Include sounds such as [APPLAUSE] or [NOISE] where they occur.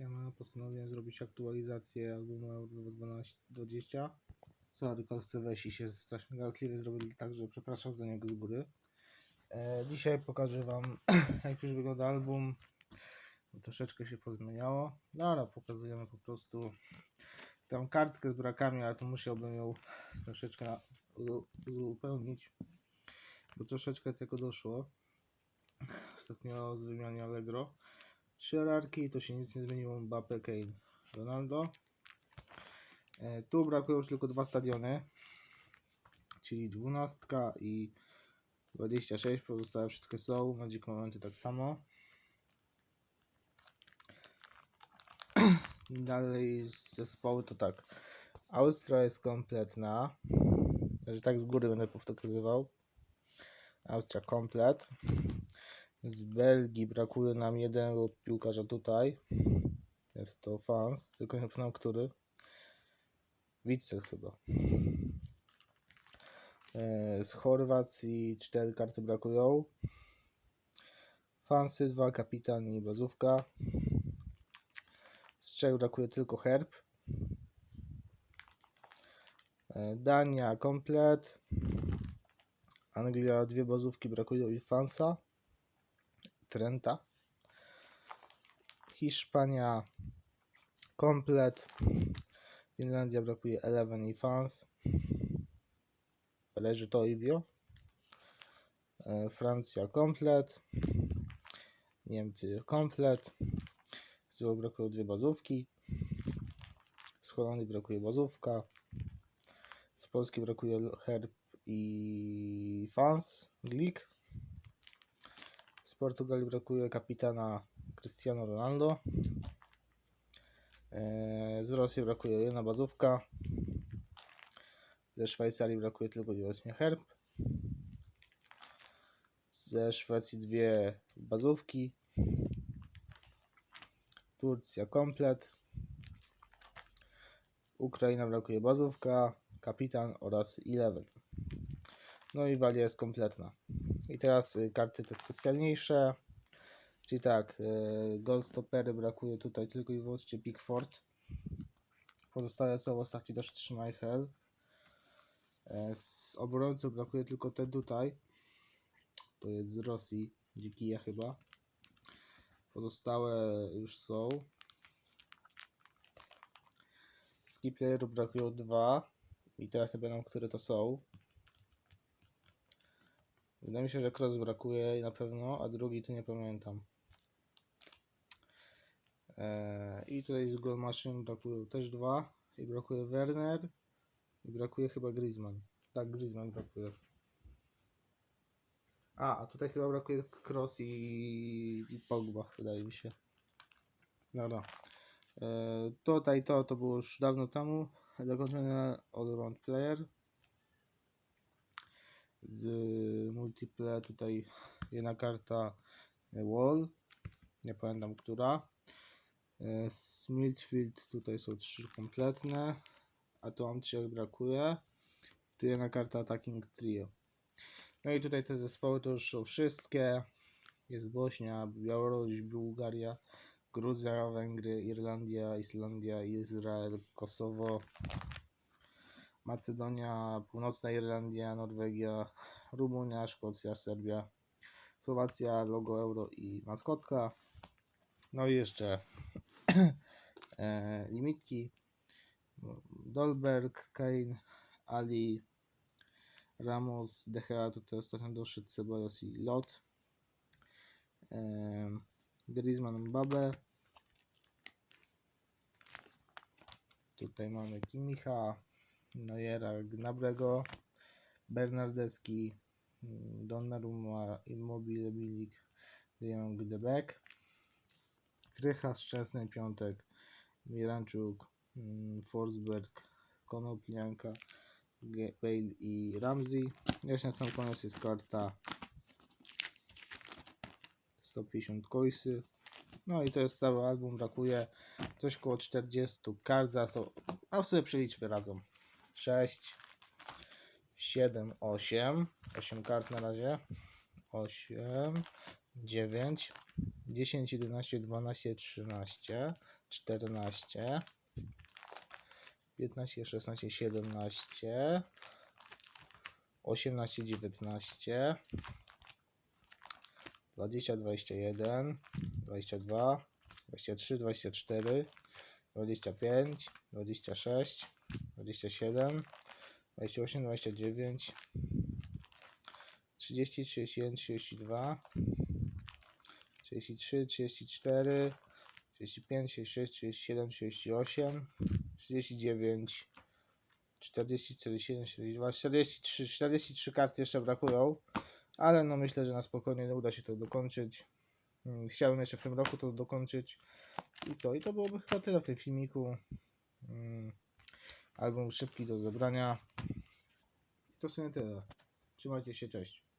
Siema, postanowiłem zrobić aktualizację albumu Euro 20. Sorry, kostce wesi się strasznie gardliwy zrobili tak, że przepraszam za niego z góry. E, dzisiaj pokażę wam [CLEARS THROAT] jak już wygląda album. Troszeczkę się pozmieniało. No ale pokazujemy po prostu tą kartkę z brakami, ale to musiałbym ją troszeczkę uzupełnić. Bo troszeczkę tego doszło. Ostatnio z wymiany Allegro. Hierarchii to się nic nie zmieniło. Mbappe, Kane, Ronaldo. E, tu brakują już tylko dwa stadiony, czyli 12 i 26. Pozostałe wszystkie są. Magic Momenty tak samo. [CLEARS THROAT] Dalej zespoły to tak. Austria jest kompletna. Także tak z góry będę pokazywał. Austria komplet. Z Belgii brakuje nam jednego piłkarza tutaj. Jest to Fans, tylko nie pamiętam który. Witzel chyba. E, Z Chorwacji cztery karty brakują. Fansy, dwa kapitan i bazówka. Z Czech brakuje tylko herb. E, Dania komplet. Anglia dwie bazówki brakują i Fansa. Trenta. Hiszpania komplet. Finlandia brakuje Eleven i Fans. Leży to i bio. E, Francja komplet. Niemcy komplet. Z Włoch brakują dwie bazówki. Z Holandii brakuje bazówka. Z Polski brakuje Herb i Fans. Glik. Portugalii brakuje kapitana Cristiano Ronaldo. Eee, Z Rosji brakuje jedna bazówka. Ze Szwajcarii brakuje tylko i herb. Ze Szwecji dwie bazówki. Turcja komplet. Ukraina brakuje bazówka, kapitan oraz Eleven. No i walia jest kompletna. I teraz y, karty te specjalniejsze. Czyli tak, y, Goldstoppery brakuje tutaj tylko i wyłącznie Pickford. Pozostałe są w ostatni też Schmeichel. E, Z obrońców brakuje tylko ten tutaj. To jest z Rosji, Dzikija chyba. Pozostałe już są. Z Kiplerów brakują dwa. I teraz nie będą, które to są. Wydaje mi się, że Cross brakuje na pewno, a drugi to nie pamiętam. Eee, I tutaj z Goal Machine brakują też dwa. I brakuje Werner. I brakuje chyba Griezmann. Tak, Griezmann brakuje. A, a tutaj chyba brakuje Cross i, i Pogba, wydaje mi się. Dobra. Eee, tutaj to, to było już dawno temu. Dokończony all-round player z multiplayer tutaj jedna karta e, wall. Nie pamiętam która. Z Midfield tutaj są trzy kompletne a tu mam trzech brakuje. Tu jedna karta attacking trio. No i tutaj te zespoły to już są wszystkie. Jest Bośnia, Białoruś, Bułgaria Gruzja, Węgry, Irlandia, Islandia, Izrael, Kosowo Macedonia, Północna Irlandia, Norwegia, Rumunia, Szkocja, Serbia, Słowacja, logo euro i maskotka. No i jeszcze [CLEARS THROAT] e, limitki. Dolberg, Kane, Ali, Ramos, De Gea, tutaj ostatnio doszedł Ceballos i Lot. E, Griezmann, Mbappe. Tutaj mamy Kimicha, Neuera, Gnabrego, Bernardeschi, mm, Donnarumma, Immobile, Milik, De Jong, De Beek, Krycha, Szczęsny Piątek, Miranczuk, mm, Forsberg, Konoplianka, Bale i Ramsey. Jeszcze na sam koniec jest karta 150 koisy. No i to jest cały album, brakuje coś koło 40 kart, za to, a sobie przeliczmy razem. 6, 7, 8, 8 kart na razie, 8, 9, 10, 11, 12, 13, 14, 15, 16, 17, 18, 19, 20, 21, 22, 23, 24, 25, 26, 27, 28, 29, 30, 31, 32, 33, 34, 35, 36, 37, 38, 39, 40, 47, 42, 43, 43 karty jeszcze brakują, ale no myślę, że na spokojnie uda się to dokończyć. Mm, Chciałem jeszcze w tym roku to dokończyć. I co? I to byłoby chyba tyle w tym filmiku. Album szybki do zebrania. To w sumie tyle. Trzymajcie się, cześć.